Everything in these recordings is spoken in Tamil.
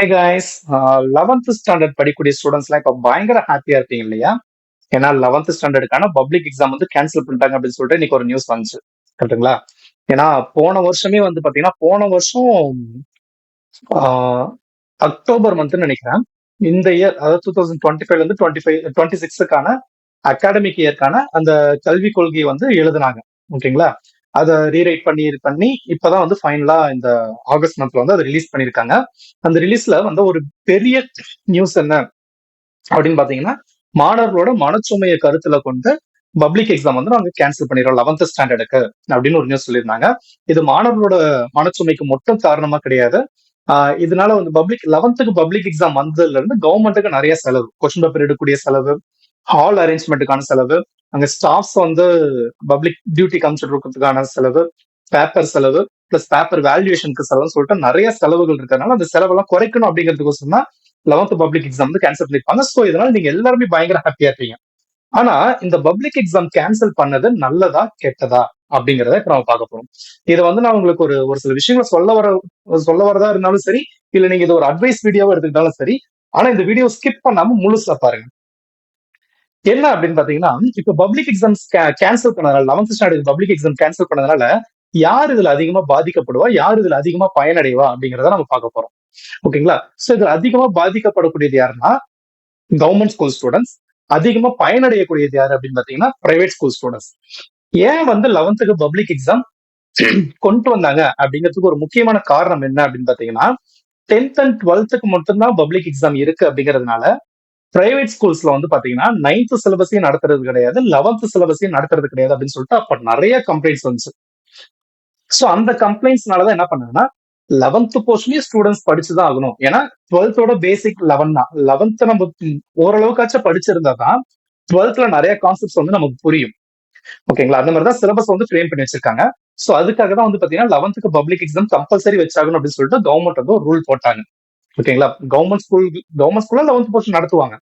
ஹே கைஸ் லெவன்த் ஸ்டாண்டர்ட் படிக்கக்கூடிய ஸ்டூடெண்ட்ஸ்லாம் இப்போ பயங்கர ஹாப்பியா இருப்பீங்க இல்லையா? ஏன்னா லெவன்த் ஸ்டாண்டர்டுக்கான பப்ளிக் எக்ஸாம் வந்து கேன்சல் பண்ணிட்டாங்க அப்படின்னு சொல்லிட்டு இன்னைக்கு ஒரு நியூஸ் வந்துச்சு. கரெக்டுங்களா ஏன்னா போன வருஷமே வந்து பாத்தீங்கன்னா போன வருஷம் ஆஹ், அக்டோபர் மந்த்னு நினைக்கிறேன். இந்த இயர் அதாவது டூ தௌசண்ட் டுவெண்ட்டி ஃபைவ்ல இருந்து டுவெண்ட்டி ஃபைவ் டுவெண்ட்டி சிக்ஸுக்கான அகாடமிக் இயர்க்கான அந்த கல்விக் கொள்கையை வந்து எழுதுனாங்க. ஓகேங்களா? அதை ரீரைட் பண்ணி இது பண்ணி இப்பதான் வந்து ஃபைனலா இந்த ஆகஸ்ட் மந்த்ல வந்து அதை ரிலீஸ் பண்ணியிருக்காங்க. அந்த ரிலீஸ்ல வந்து ஒரு பெரிய நியூஸ் என்ன அப்படின்னு பாத்தீங்கன்னா மாணவர்களோட மனச்சுமையை கருத்துல கொண்டு பப்ளிக் எக்ஸாம் வந்து நாங்க கேன்சல் பண்ணிடுறோம் லெவன்த் ஸ்டாண்டர்டுக்கு அப்படின்னு ஒரு நியூஸ் சொல்லியிருந்தாங்க. இது மாணவர்களோட மனச்சுமைக்கு மட்டும் காரணமா கிடையாது. இதனால வந்து பப்ளிக் லெவன்த்துக்கு பப்ளிக் எக்ஸாம் வந்ததுல இருந்து கவர்மெண்ட்டுக்கு நிறைய செலவு கொஸ்டின் பேப்பர் எடுக்கக்கூடிய செலவு ஹால் அரேஞ்ச்மெண்ட்டுக்கான செலவு அங்க ஸ்டாஃப்ஸ் வந்து பப்ளிக் டியூட்டி காமிச்சிட்டு இருக்கிறதுக்கான செலவு பேப்பர் செலவு பிளஸ் பேப்பர் வேல்யூஷனுக்கு செலவுன்னு சொல்லிட்டு நிறைய செலவுகள் இருக்கிறதுனால அந்த செலவெல்லாம் குறைக்கணும் அப்படிங்கிறதுக்கோசரம் தான் லெவன்த் பப்ளிக் எக்ஸாம் வந்து கேன்சல் பண்ணிருப்பாங்க ஸோ இதனால நீங்க எல்லாருமே பயங்கர ஹாப்பியா இருப்பீங்க. ஆனா இந்த பப்ளிக் எக்ஸாம் கேன்சல் பண்ணது நல்லதா கெட்டதா அப்படிங்கறத இப்ப நம்ம பார்க்க போறோம். இதை வந்து நான் உங்களுக்கு ஒரு ஒரு சில விஷயங்களை சொல்ல வர சொல்ல வரதா இருந்தாலும் சரி இல்ல நீங்க இது ஒரு அட்வைஸ் வீடியோவா எடுத்துக்கிட்டாலும் சரி ஆனா இந்த வீடியோ ஸ்கிப் பண்ணாம முழுசா பாருங்க. என்ன அப்படின்னு பாத்தீங்கன்னா இப்ப பப்ளிக் எக்ஸாம்ஸ் கேன்சல் பண்ணதுனால eleventh standard public exam cancel பண்ணதுனால யார் இதுல அதிகமா பாதிக்கப்படுவா? யார் இதுல அதிகமா பயனடைவா? அப்படிங்கறத நம்ம பார்க்க போறோம். ஓகேங்களா சோ இதுல அதிகமா பாதிக்கப்படக்கூடியது யாருன்னா கவர்மெண்ட் ஸ்கூல் ஸ்டூடெண்ட்ஸ் அதிகமா பயனடையக்கூடியது யாரு அப்படின்னு பாத்தீங்கன்னா பிரைவேட் ஸ்கூல் ஸ்டூடெண்ட்ஸ் ஏன் வந்து லெவன்த்துக்கு பப்ளிக் எக்ஸாம் கொண்டு வந்தாங்க? அப்படிங்கிறதுக்கு ஒரு முக்கியமான காரணம் என்ன அப்படின்னு பாத்தீங்கன்னா டென்த் அண்ட் டுவெல்த்துக்கு மட்டும்தான் பப்ளிக் எக்ஸாம் இருக்கு அப்படிங்கிறதுனால பிரைவேட் ஸ்கூல்ஸ்ல வந்து பாத்தீங்கன்னா நைன்த் சிலபஸையும் நடத்துறது கிடையாது லெவன்த் சிலபஸையும் நடத்துறது கிடையாது அப்படின்னு சொல்லிட்டு அப்ப நிறைய கம்ப்ளைண்ட்ஸ் வந்துச்சு. சோ அந்த கம்ப்ளைண்ட்ஸ்னாலதான் என்ன பண்ணாங்கன்னா லெவன்த் போர்ஷனையும் ஸ்டூடெண்ட்ஸ் படிச்சுதான் ஆகணும். ஏன்னா டுவெல்த்தோட பேசிக் லெவன் தான். லெவன்த் நம்ம ஓரளவுக்காச்சும் படிச்சிருந்தா தான் டுவெல்த்ல நிறைய கான்செப்ட்ஸ் வந்து நமக்கு புரியும். ஓகேங்களா அந்த மாதிரி தான் சிலபஸ் வந்து ஃப்ரேம் பண்ணி வச்சிருக்காங்க. சோ அதுக்காக தான் வந்து பாத்தீங்கன்னா லெவன்த்துக்கு பப்ளிக் எக்ஸாம் கம்பல்சரி வச்சாகணும் அப்படின்னு சொல்லிட்டு கவர்மெண்ட் வந்து ஒரு ரூல் போட்டாங்க. ஓகேங்களா? கவர்மெண்ட் ஸ்கூல் கவர்மெண்ட் ஸ்கூல்ல லெவன்த் போர்ஷன் நடத்துவாங்க.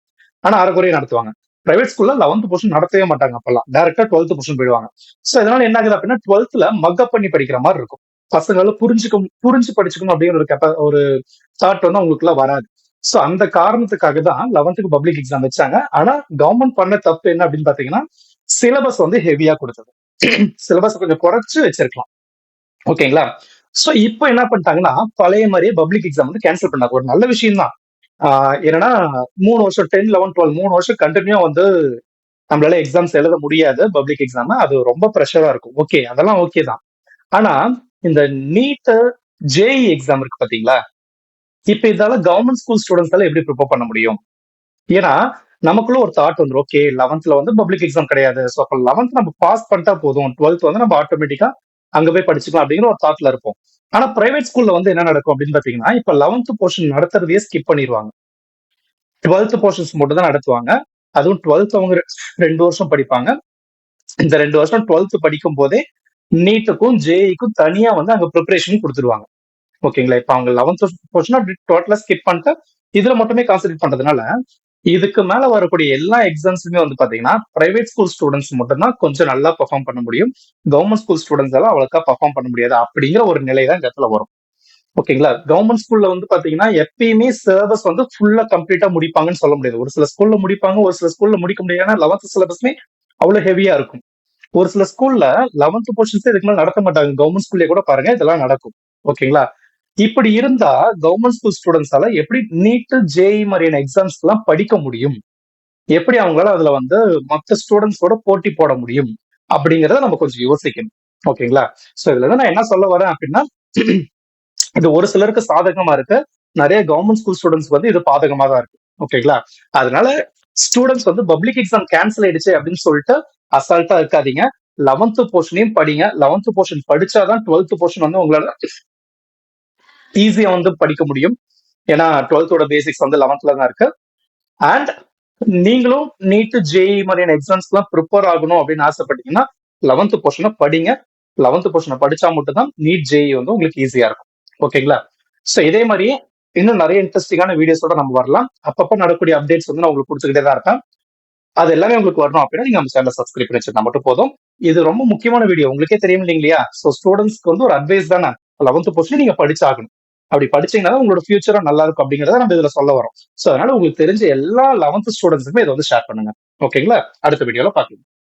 ஆனா அரைக்குறைய நடத்துவாங்க. பிரைவேட் ஸ்கூல்ல லெவன்த் போர்ஷன் நடத்தவே மாட்டாங்க அப்பெல்லாம். டேரக்டா டுவெல்த் போர்ஷன் போயிடுவாங்க. சோ இதனால என்ன ஆகுது அப்படின்னா டுவெல்த்ல மக்கப் பண்ணி படிக்கிற மாதிரி இருக்கும். பசங்களால புரிஞ்சுக்க புரிஞ்சு படிச்சுக்கணும் அப்படிங்கிற ஒரு கெப்ப ஒரு தாட் வந்து அவங்களுக்குள்ள வராது. சோ அந்த காரணத்துக்காக தான் லெவன்த்துக்கு பப்ளிக் எக்ஸாம் வச்சாங்க. ஆனா கவர்மெண்ட் பண்ண தப்பு என்ன அப்படின்னு பாத்தீங்கன்னா சிலபஸ் வந்து ஹெவியா கொடுத்தது. சிலபஸ் கொஞ்சம் குறைச்சு வச்சிருக்கலாம். ஓகேங்களா? சோ இப்போ என்ன பண்ணிட்டாங்கன்னா பழைய மாதிரியே பப்ளிக் எக்ஸாம் வந்து கேன்சல் பண்ணாங்க. ஒரு நல்ல விஷயம் தான் என்னன்னா மூணு வருஷம் டென் லெவன் டுவெல் மூணு வருஷம் கண்டினியூ வந்து நம்மளால எக்ஸாம்ஸ் எழுத முடியாது பப்ளிக் எக்ஸாம் அது ரொம்ப ப்ரெஷரா இருக்கும். ஓகே அதெல்லாம் ஓகே தான். ஆனா இந்த நீட் ஜேஇ எக்ஸாம் இருக்கு பாத்தீங்களா? இப்ப இதால கவர்மெண்ட் ஸ்கூல் ஸ்டூடெண்ட்ஸால எப்படி ப்ரிப்பேர் பண்ண முடியும்? ஏன்னா நமக்குள்ள ஒரு தாட் வந்துரும். ஓகே லெவன்த்ல வந்து பப்ளிக் எக்ஸாம் கிடையாது. ஸோ அப்போ லெவன்த் நம்ம பாஸ் பண்ணிட்டா போதும். டுவெல்த் வந்து நம்ம ஆட்டோமேட்டிக்கா அங்க போய் படிச்சுக்கலாம் அப்படிங்கிற ஒரு தாட்ல இருப்போம். ஆனா பிரைவேட் ஸ்கூல்ல வந்து என்ன நடக்கும் அப்படின்னு பாத்தீங்கன்னா இப்ப லெவன்த் போர்ஷன் நடத்துறதையே ஸ்கிப் பண்ணிடுவாங்க டுவெல்த் போர்ஷன்ஸ் மட்டும் தான் நடத்துவாங்க. அதுவும் டுவெல்த் அவங்க ரெண்டு வருஷம் படிப்பாங்க. இந்த ரெண்டு வருஷம் டுவெல்த் படிக்கும் போதே நீட்டுக்கும் ஜேஇக்கும் தனியா வந்து அங்க ப்ரிப்பரேஷன் கொடுத்துருவாங்க. ஓகேங்களா இப்ப அவங்க லெவன்த் போர்ஷன் டோட்டலா ஸ்கிப் பண்ணிட்டு இதுல மட்டுமே கான்சென்ட்ரேட் பண்றதுனால இதுக்கு மேல வரக்கூடிய எல்லா எக்ஸாம்ஸுமே வந்து பாத்தீங்கன்னா பிரைவேட் ஸ்கூல் ஸ்டூடெண்ட்ஸ் மட்டும்தான் கொஞ்சம் நல்லா பெர்ஃபார்ம் பண்ண முடியும். கவர்மெண்ட் ஸ்கூல் ஸ்டூடெண்ட்ஸ் எல்லாம் அவ்வளோக்கா பெர்ஃபார்ம் பண்ண முடியாது. அப்படிங்கிற ஒரு நிலை தான் இந்த இடத்துல வரும். ஓகேங்களா? கவர்மெண்ட் ஸ்கூல்ல வந்து பாத்தீங்கன்னா எப்பயுமே சிலபஸ் வந்து ஃபுல்லா கம்ப்ளீட்டா முடிப்பாங்கன்னு சொல்ல முடியாது. ஒரு சில ஸ்கூல்ல முடிப்பாங்க ஒரு சில ஸ்கூல்ல முடிக்க முடியாது. ஏன்னா லெவன்த் சிலபஸ்மே அவ்வளவு ஹெவியா இருக்கும். ஒரு சில ஸ்கூல்ல லெவன்த் போர்ஷன்ஸ் இதுக்கு மேல நடத்த மாட்டாங்க. கவர்மெண்ட் ஸ்கூல்லே கூட பாருங்க இதெல்லாம் நடக்கும். ஓகேங்களா? இப்படி இருந்தா கவர்மெண்ட் ஸ்கூல் ஸ்டூடெண்ட்ஸால எப்படி நீட்டு ஜேஇ மாதிரியான எக்ஸாம்ஸ் எல்லாம் படிக்க முடியும்? எப்படி அவங்களால அதுல வந்து மற்ற ஸ்டூடெண்ட்ஸோட போட்டி போட முடியும்? அப்படிங்கறத நம்ம கொஞ்சம் யோசிக்கணும். ஓகேங்களா? சோ இதுல இருந்து நான் என்ன சொல்ல வரேன் அப்படின்னா இது ஒரு சிலருக்கு சாதகமா இருக்கு. நிறைய கவர்மெண்ட் ஸ்கூல் ஸ்டூடெண்ட்ஸ் வந்து இது பாதகமா தான் இருக்கு. ஓகேங்களா? அதனால ஸ்டூடெண்ட்ஸ் வந்து பப்ளிக் எக்ஸாம் கேன்சல் ஆயிடுச்சு அப்படின்னு சொல்லிட்டு அசால்ட்டா இருக்காதீங்க. லெவன்த்து போர்ஷனையும் படிங்க. லெவன்த்து போர்ஷன் படிச்சாதான் டுவெல்த் போர்ஷன் வந்து உங்களால ஈஸியா வந்து படிக்க முடியும். ஏன்னா டுவெல்த்தோட பேசிக்ஸ் வந்து லெவன்த்ல தான் இருக்கு. அண்ட் நீங்களும் நீட் ஜேஇ மாதிரியான எக்ஸாம்ஸ்லாம் ப்ரிப்பேர் ஆகணும் அப்படின்னு ஆசைப்பட்டீங்கன்னா லெவன்த் போர்ஷனை படிங்க. லெவன்த் போர்ஷனை படிச்சா மட்டும்தான் நீட் ஜேஇ வந்து உங்களுக்கு ஈஸியா இருக்கும். ஓகேங்களா? ஸோ இதே மாதிரி இன்னும் நிறைய இன்ட்ரெஸ்டிங்கான வீடியோஸோட நம்ம வரலாம். அப்பப்போ நடக்கூடிய அப்டேட்ஸ் வந்து நான் உங்களுக்கு கொடுத்துக்கிட்டே தான் இருப்பேன். அது எல்லாமே உங்களுக்கு வரணும் அப்படின்னா நீங்க நம்ம சேனலை சப்ஸ்கிரைப் பண்ணி வச்சிருந்தா மட்டும் போதும். இது ரொம்ப முக்கியமான வீடியோ உங்களுக்கே தெரியும் இல்லைங்களா ஸோ ஸ்டூடெண்ட்ஸ்க்கு வந்து ஒரு அட்வைஸ் தானே? லெவன்த் போர்ஷன் நீங்க படிச்சாகணும். அப்படி படிச்சீங்கன்னா உங்களோட ஃபியூச்சரும் நல்லா இருக்கும் அப்படிங்கறத நம்ம இதுல சொல்ல வரோம். சோ அதனால உங்களுக்கு தெரிஞ்ச எல்லா லெவன்த் ஸ்டூடெண்ட்ஸுக்குமே இதை வந்து ஷேர் பண்ணுங்க. ஓகேங்களா அடுத்த வீடியோல பாக்கலாம்